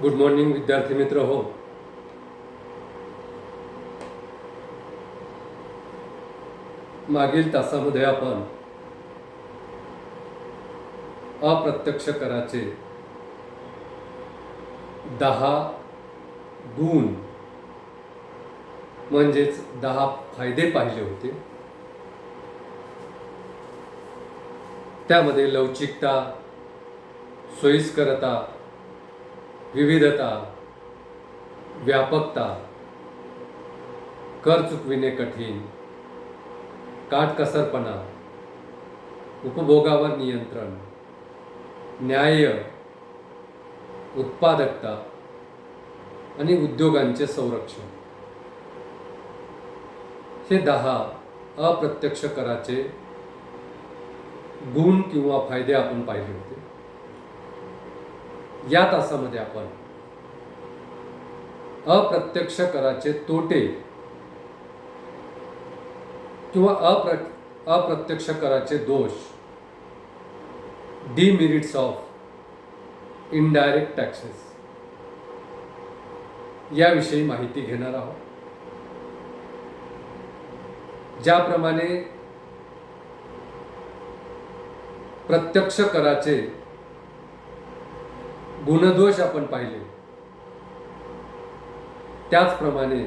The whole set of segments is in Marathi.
गुड मॉर्निंग विद्यार्थी मित्र हो. मागील तासामध्ये आपण अप्रत्यक्ष कराचे दहा गुण म्हणजेच दहा फायदे पाहिले होते. त्यामध्ये लवचिकता सोयीस्करता विविधता व्यापकता कर चुकविणे कठीण काटकसरपणा उपभोगावर नियंत्रण न्याय उत्पादकता आणि उद्योगांचे संरक्षण. हे दहा अप्रत्यक्ष कराचे गुण किंवा फायदे आपण पाहिले होते. या तासामध्ये आपण अप्रत्यक्ष कराचे तोटे किंवा अप्र अप्रत्यक्ष कराचे दोष डिमेरिट्स ऑफ इनडायरेक्ट टॅक्सेस याविषयी माहिती घेणार आहोत. ज्याप्रमाणे प्रत्यक्ष कराचे गुणदोष आपण पाहिले. त्याचप्रमाणे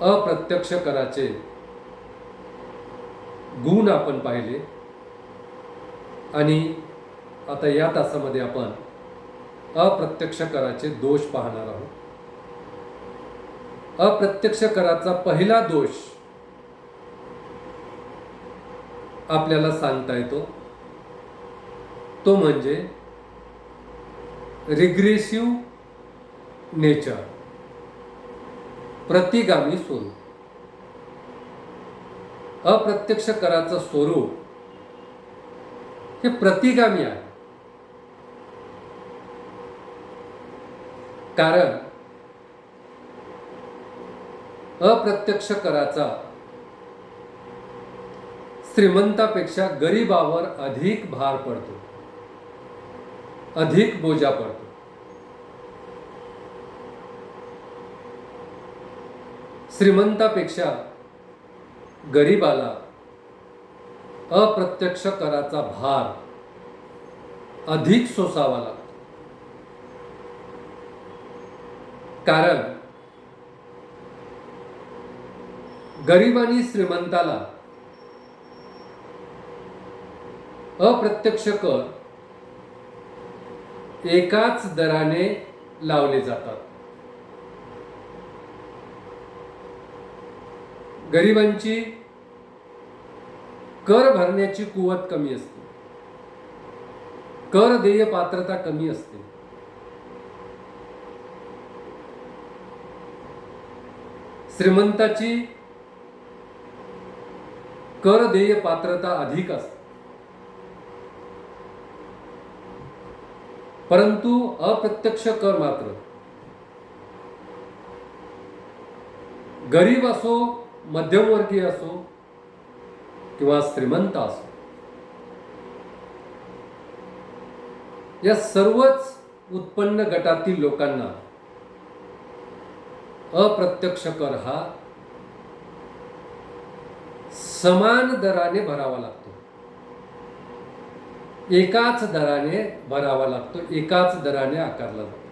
अप्रत्यक्ष कराचे गुण आपण पाहिले. आणि आता या तासामध्ये आपण अप्रत्यक्ष कराचे दोष पाहणार आहोत. अप्रत्यक्ष कराचा पहिला दोष आपल्याला सांगता येतो. तो म्हणजे रिग्रेसिव्ह नेचर. प्रतिगामी स्वरूप. अप्रत्यक्ष कराचं स्वरूप हे प्रतिगामी आहे. कारण अप्रत्यक्ष कराचा श्रीमंतापेक्षा गरिबावर अधिक भार पडतो. अधिक बोजा पडतो. श्रीमंतापेक्षा गरीबाला अप्रत्यक्ष कराचा भार अधिक सोसावा लागतो. कारण गरीब आणि श्रीमंताला अप्रत्यक्ष कर एकाच दराने लावले जातात. गरिबांची कर भरण्याची कुवत कमी असते. कर देय पात्रता कमी असते. श्रीमंताची कर देय पात्रता अधिक असते. परंतु अप्रत्यक्ष कर मात्र. गरीब असो मध्यमवर्गीय असो किंवा श्रीमंत असो. या सर्वच उत्पन्न गटातील लोकांना अप्रत्यक्ष कर हा समान दराने भरावा लागतो. एकाच दराने भरावा लागतो एकाच दराने आकारला जातो.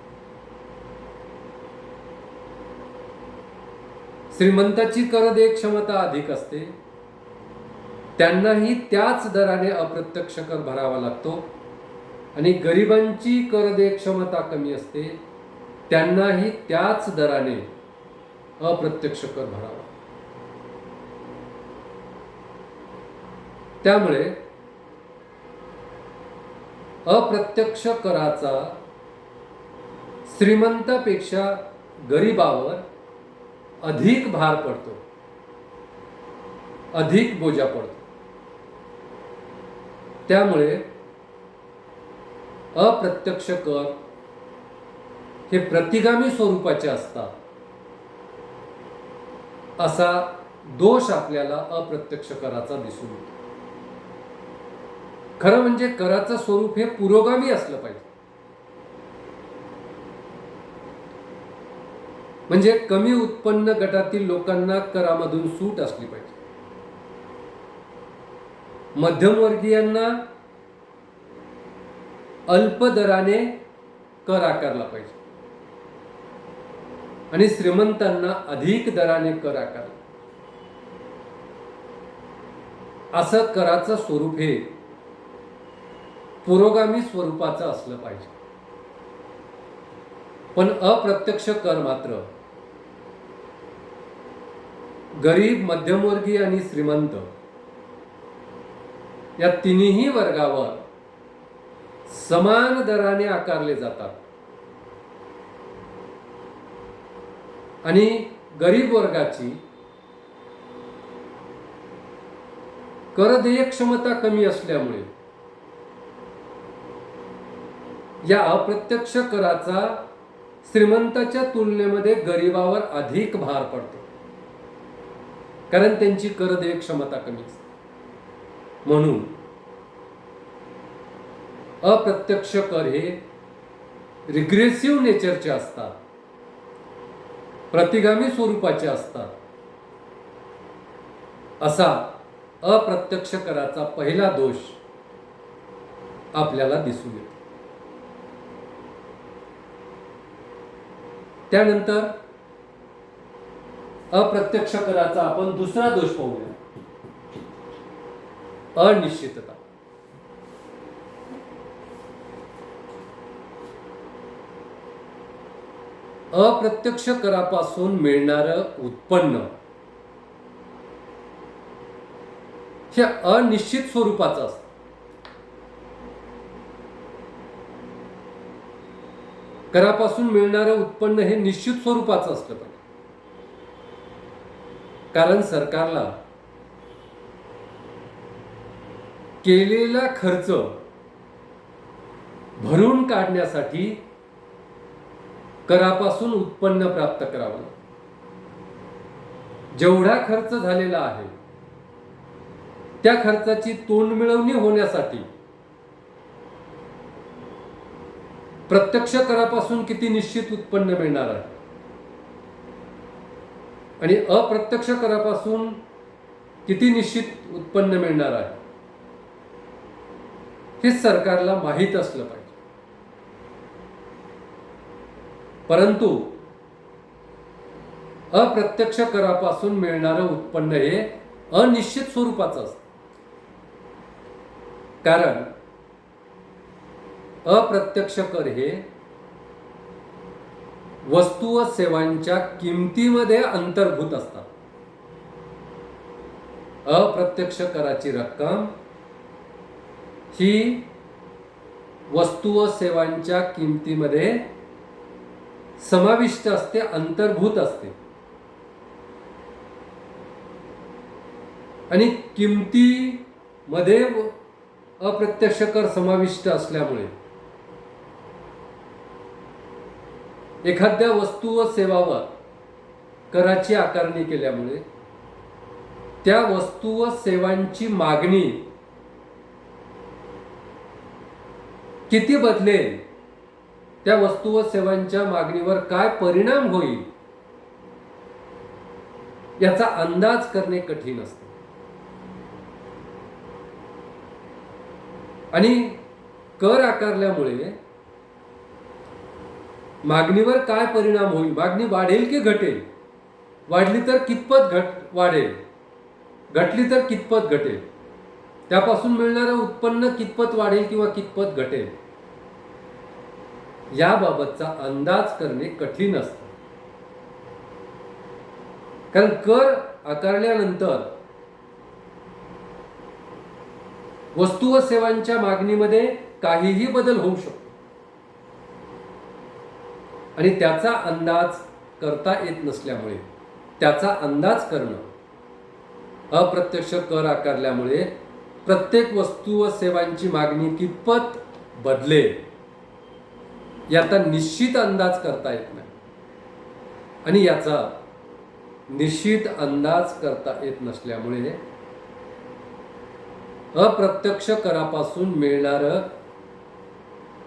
श्रीमंताची कर देय क्षमता अधिक असते. त्यांनाही त्याच दराने अप्रत्यक्ष कर भरावा लागतो. आणि गरिबांची कर देय क्षमता कमी असते त्यांनाही त्याच दराने अप्रत्यक्ष कर भरावा त्यामुळे अप्रत्यक्ष कराचा श्रीमंतापेक्षा गरीबावर अधिक भार पडतो. अधिक बोजा पडतो. त्यामुळे अप्रत्यक्ष कर हे प्रतिगामी स्वरूपाचे असतात. असा दोष आपल्याला अप्रत्यक्ष कराचा दिसून येतो. खरं म्हणजे कराचं स्वरूप हे पुरोगामी असलं पाहिजे. म्हणजे कमी उत्पन्न गटातील लोकांना करामधून सूट असली पाहिजे. मध्यमवर्गीयांना अल्प दराने कर आकारला पाहिजे. आणि श्रीमंतांना अधिक दराने कर आकारला असं कराचं स्वरूप हे पुरोगामी स्वरूपाचं असलं पाहिजे. पण अप्रत्यक्ष कर मात्र गरीब मध्यमवर्गीय आणि श्रीमंत या तिन्ही वर्गावर समान दराने आकारले जातात. आणि गरीब वर्गाची करदेय क्षमता कमी असल्यामुळे या अप्रत्यक्ष कराचा श्रीमंताच्या तुलनेमध्ये गरिबावर अधिक भार पडतो. कारण त्यांची करदेय क्षमता कमी असते. म्हणून अप्रत्यक्ष कर हे रिग्रेसिव्ह नेचरचे असतात. प्रतिगामी स्वरूपाचे असतात. असा अप्रत्यक्ष कराचा पहिला दोष आपल्याला दिसून येतो. त्यानंतर अप्रत्यक्ष कराचा आपण दुसरा दोष पाहूया. अनिश्चितता. अप्रत्यक्ष करापासून मिळणारं उत्पन्न हे अनिश्चित स्वरूपाचं असतं. करापासून मिळणारं उत्पन्न हे निश्चित स्वरूपाचं असलं पाहिजे. कारण सरकारला केलेला खर्च भरून काढण्यासाठी करापासून उत्पन्न प्राप्त करावं जेवढा खर्च झालेला आहे त्या खर्चाची तोंड मिळवणी होण्यासाठी प्रत्यक्ष करापासून किती निश्चित उत्पन्न मिळणार आहे? आणि अप्रत्यक्ष करापासून किती निश्चित उत्पन्न मिळणार आहे? हे सरकारला माहीत असलं पाहिजे. परंतु अप्रत्यक्ष करापासून मिळणारं उत्पन्न हे अनिश्चित स्वरूपाचं असतं. कारण अप्रत्यक्ष कर हे वस्तू व सेवांच्या किमतीमध्ये अंतर्भूत असतात. अप्रत्यक्ष कराची रक्कम ही वस्तू व सेवांच्या किमतीमध्ये समाविष्ट असते अंतर्भूत असते. आणि किमतीमध्ये अप्रत्यक्ष कर समाविष्ट असल्यामुळे एखाद्या वस्तू व सेवावर कराची आकारणी केल्यामुळे त्या वस्तू व सेवांची मागणी किती बदलेल त्या वस्तू व सेवांच्या मागणीवर काय परिणाम होईल याचा अंदाज करणे कठीण असते. आणि कर आकारल्यामुळे मागणीवर काय परिणाम होईल? मागणी वाढेल की घटेल? वाढली तर कितपत घट वाढेल? घटली तर कितपत घटेल? त्यापासून मिळणारं उत्पन्न कितपत वाढेल किंवा कितपत घटेल? याबाबतचा अंदाज करणे कठीण असतं. कारण कर आकारल्यानंतर वस्तू व सेवांच्या मागणीमध्ये काहीही बदल होऊ शकतो. आणि त्याचा अंदाज करता येत नसल्यामुळे त्याचा अंदाज करणं अप्रत्यक्ष कर आकारल्यामुळे प्रत्येक वस्तू व सेवांची मागणी कितपत बदलेल याचा निश्चित अंदाज करता येत नाही. आणि याचा निश्चित अंदाज करता येत नसल्यामुळे अप्रत्यक्ष करापासून मिळणारं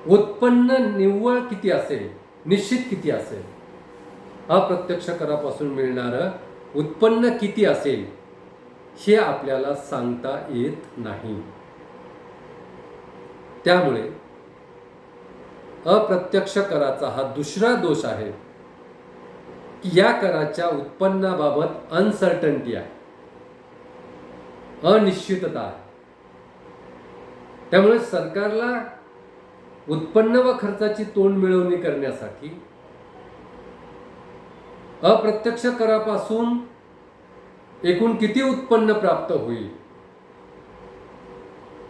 उत्पन्न निव्वळ किती असेल निश्चित किती असेल? अप्रत्यक्ष करापासून मिळणारं उत्पन्न किती असेल? हे आपल्याला सांगता येत नाही. त्यामुळे अप्रत्यक्ष कराचा हा दुसरा दोष आहे की या कराच्या उत्पन्नाबाबत अनसर्टन्टी आहे. अनिश्चितता आहे. त्यामुळे सरकारला उत्पन्न व खर्चाची तोंड मिळवणी करण्यासाठी अप्रत्यक्ष करापासून एकूण किती उत्पन्न प्राप्त होईल?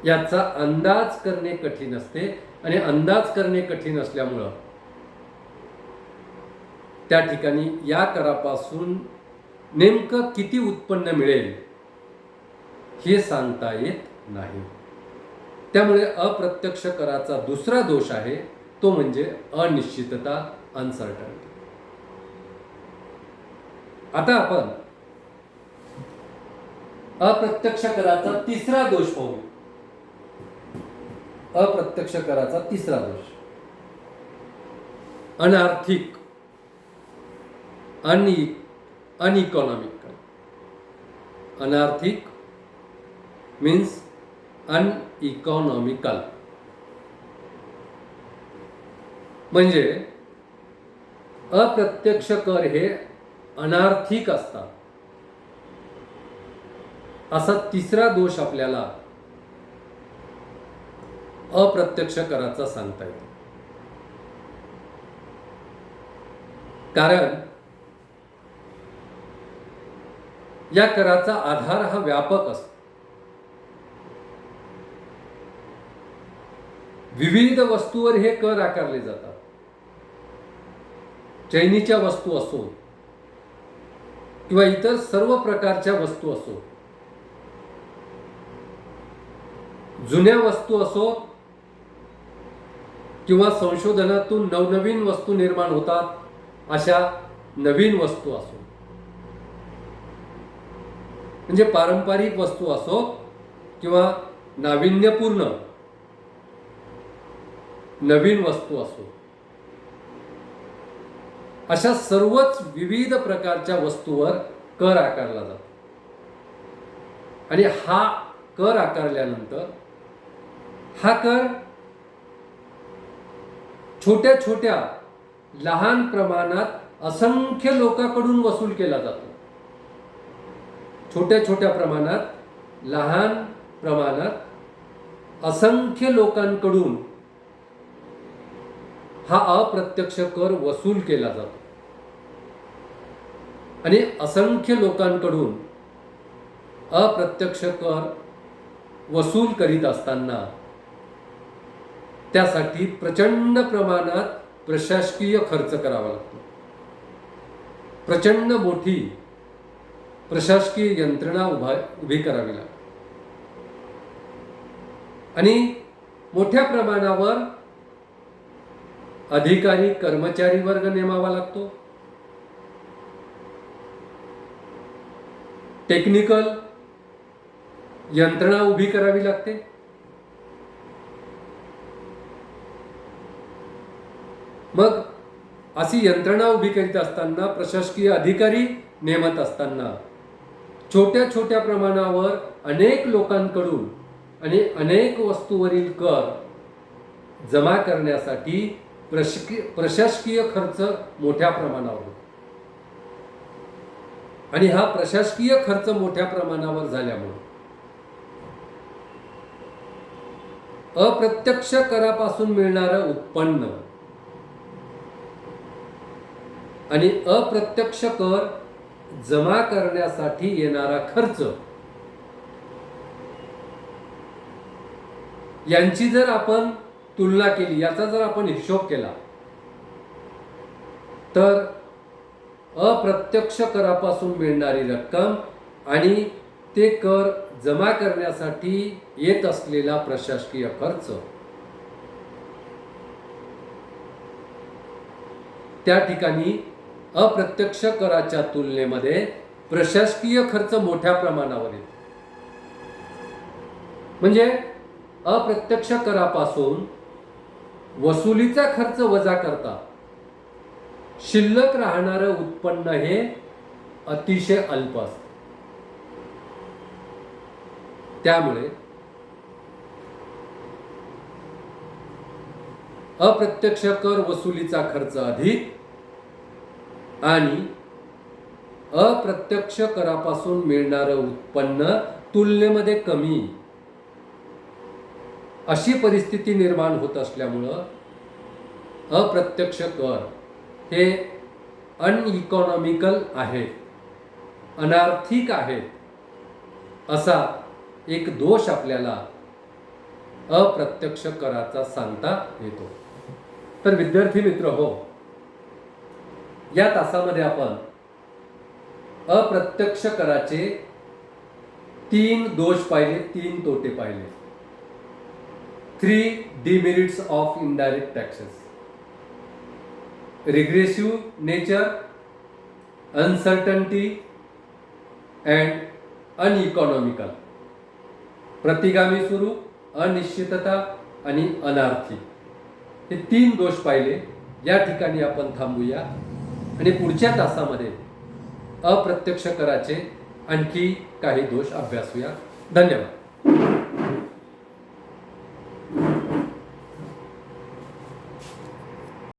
याचा अंदाज करणे कठीण असते आणि अंदाज करणे कठीण असल्यामुळं त्या ठिकाणी या करापासून नेमकं किती उत्पन्न मिळेल हे सांगता येत नाही. त्यामुळे अप्रत्यक्ष कराचा दुसरा दोष आहे तो म्हणजे अनिश्चितता अनसर्टनिटी आता आपण अप्रत्यक्ष कराचा तिसरा दोष पाहू अप्रत्यक्ष कराचा तिसरा दोष. अनार्थिक आणि अनइकॉनॉमिक अनार्थिक मीन्स अनइकॉनॉमिकल म्हणजे अप्रत्यक्ष कर हे अनार्थिक असतात. असा तिसरा दोष आपल्याला अप्रत्यक्ष कराचा सांगता येतो. कारण या कराचा आधार हा व्यापक असतो. विविध वस्तूवर हे कर आकारले जातात. चैनीच्या वस्तू असो किंवा इतर सर्व प्रकारच्या वस्तू असो. जुन्या वस्तू असो किंवा संशोधनातून नवनवीन वस्तू निर्माण होतात अशा नवीन वस्तू असो. म्हणजे पारंपरिक वस्तू असो किंवा नाविन्यपूर्ण नवीन वस्तू असो. अशा सर्वच विविध प्रकारच्या वस्तूवर कर आकारला जातो. आणि हा कर आकारल्यानंतर हा कर छोट्या छोट्या लहान प्रमाणात असंख्य लोकांकडून वसूल केला जातो. छोट्या छोट्या प्रमाणात लहान प्रमाणात असंख्य लोकांकडून हा अप्रत्यक्ष कर वसूल केला जातो. आणि असंख्य लोकांकडून अप्रत्यक्ष कर वसूल करीत असताना त्यासाठी प्रचंड प्रमाणात प्रशासकीय खर्च करावा लागतो. प्रचंड मोठी प्रशासकीय यंत्रणा उभा उभी करावी लागते. आणि मोठ्या प्रमाणावर अधिकारी कर्मचारी वर्ग नेमावा लागतो. टेक्निकल यंत्रणा उभी करावी लागते. मग अशी यंत्रणा उभी करीत असताना प्रशासकीय अधिकारी नेमत असताना छोट्या छोट्या प्रमाणावर अनेक लोकांकडून आणि अनेक वस्तूवरील कर जमा करण्यासाठी प्रशकी प्रशासकीय खर्च मोठ्या प्रमाणावर होतो. आणि हा प्रशासकीय खर्च मोठ्या प्रमाणावर झाल्यामुळे अप्रत्यक्ष करापासून मिळणारं उत्पन्न आणि अप्रत्यक्ष कर जमा करण्यासाठी येणारा खर्च यांची जर आपण तुलना केली याचा जर आपण हिशोब केला तर अप्रत्यक्ष करापासून मिळणारी रक्कम आणि ते कर जमा करण्यासाठी येत असलेला प्रशासकीय खर्च. त्या ठिकाणी अप्रत्यक्ष कराच्या तुलनेमध्ये प्रशासकीय खर्च मोठ्या प्रमाणावर येतो. म्हणजे अप्रत्यक्ष करापासून वसुलीचा खर्च वजा करता. शिल्लक राहणारं उत्पन्न हे अतिशय अल्प असत. त्यामुळे अप्रत्यक्ष कर वसुलीचा खर्च अधिक आणि अप्रत्यक्ष करापासून मिळणारं उत्पन्न तुलनेमध्ये कमी अशी परिस्थिती निर्माण होत असल्यामुळं अप्रत्यक्ष कर हे अनइकॉनॉमिकल आहेत अनार्थिक आहेत असा एक दोष आपल्याला अप्रत्यक्ष कराचा सांगता येतो. तर विद्यार्थी मित्र हो या तासामध्ये आपण अप्रत्यक्ष कराचे तीन दोष पाहिले तीन तोटे पाहिले. Three demerits of indirect taxes regressive nature uncertainty and uneconomical प्रतिगामी स्वरूप अनिश्चितता आणि अनार्थी. हे तीन दोष पाहिले. या ठिकाणी आपण थांबूया. आणि पुढच्या तासामध्ये अप्रत्यक्ष कराचे आणखी काही दोष अभ्यासूया. धन्यवाद.